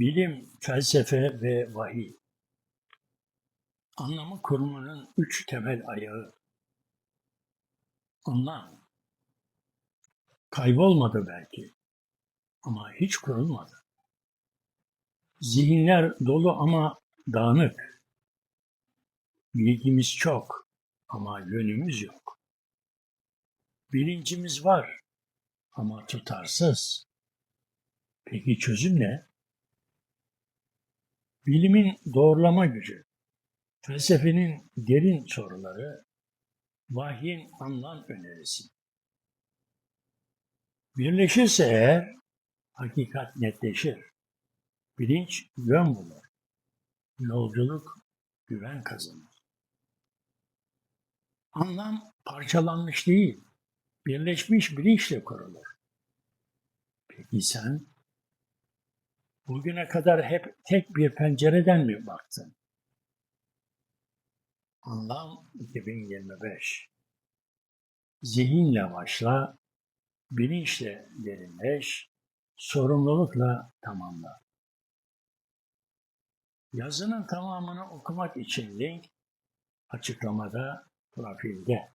Bilim, felsefe ve vahiy. Anlamı kurumunun üç temel ayağı. Anlam. Kaybolmadı belki ama hiç kurulmadı. Zihinler dolu ama dağınık. Bilgimiz çok ama yönümüz yok. Bilincimiz var ama tutarsız. Peki çözüm ne? Bilimin doğrulama gücü, felsefenin derin soruları, vahyin anlam önerisi. Birleşirse eğer hakikat netleşir. Bilinç yön bulur. Yolculuk güven kazanır. Anlam parçalanmış değil, birleşmiş bilinçle kurulur. Peki sen bugüne kadar hep tek bir pencereden mi baktın? Anlam 2025 Zihinle başla, bilinçle derinleş, sorumlulukla tamamla. Yazının tamamını okumak için link açıklamada profilde.